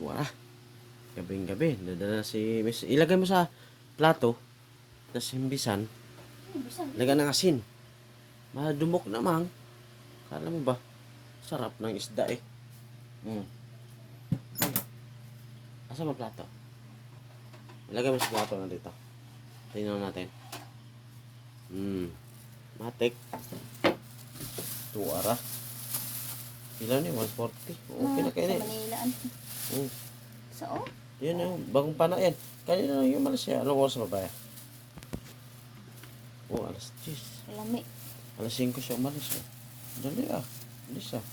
Wala. Gabing gabi. Dadala si Miss. Ilagay mo sa plato. Tapos himbisan. Ay, bisan. Lagyan ng asin. Madumok naman. Kala mo ba? Sarap ng isda eh. Mm. Asa mo plato? Ilagay mo sa plato na dito. Tingnan natin. Hmm. Matik. Tuara. Ilan eh? 140. Okay na kayo Sa eh. Manila. ano? Mm. Sa oh. Yun yung bagong pana yan. Kanina lang yung malas siya. Anong oras ba ba? Oh, alas 10. Lami. Alas 5 siya umalis. Eh. Dali ah. Alis ah.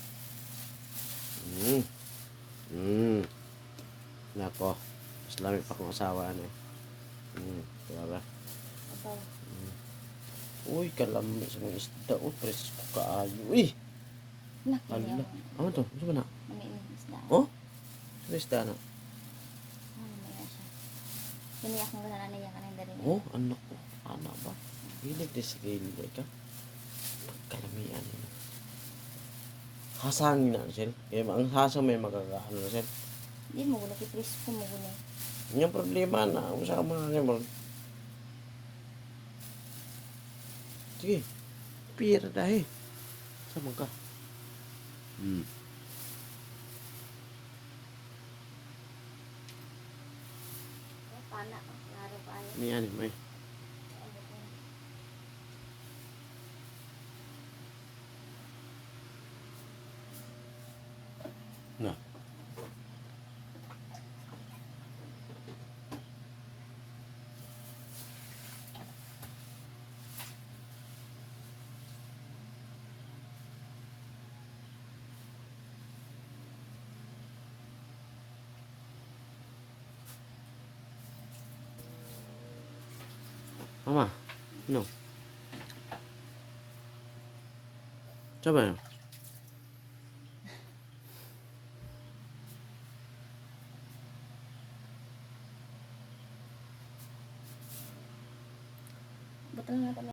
Mm. Mm. Nako. Mas lamig pa kong asawa ano eh. Mm. Tara. Ito. Uy, kalami sa mga isda. Uy, presko kaayo. Uy! Laki Ala. Ano to? Ano ba na? Mami ini isda. Oh? Ano isda na? Ano may na siya. Piniyak mo na niya kanang dali. Oh, anak ko. Anak ba? Hilig din sa gilid ka. Pagkalamian mo. Hasangin na, Sel. Kaya ang hasang may magkakaano na, Sel. Di mo gula kiprisko mo gula. Yung problema na, usa ka mga gamon. Sige. Pira dahil. Sama ka. Hmm. May ano, may. Na. Mama, no. Betul na kami.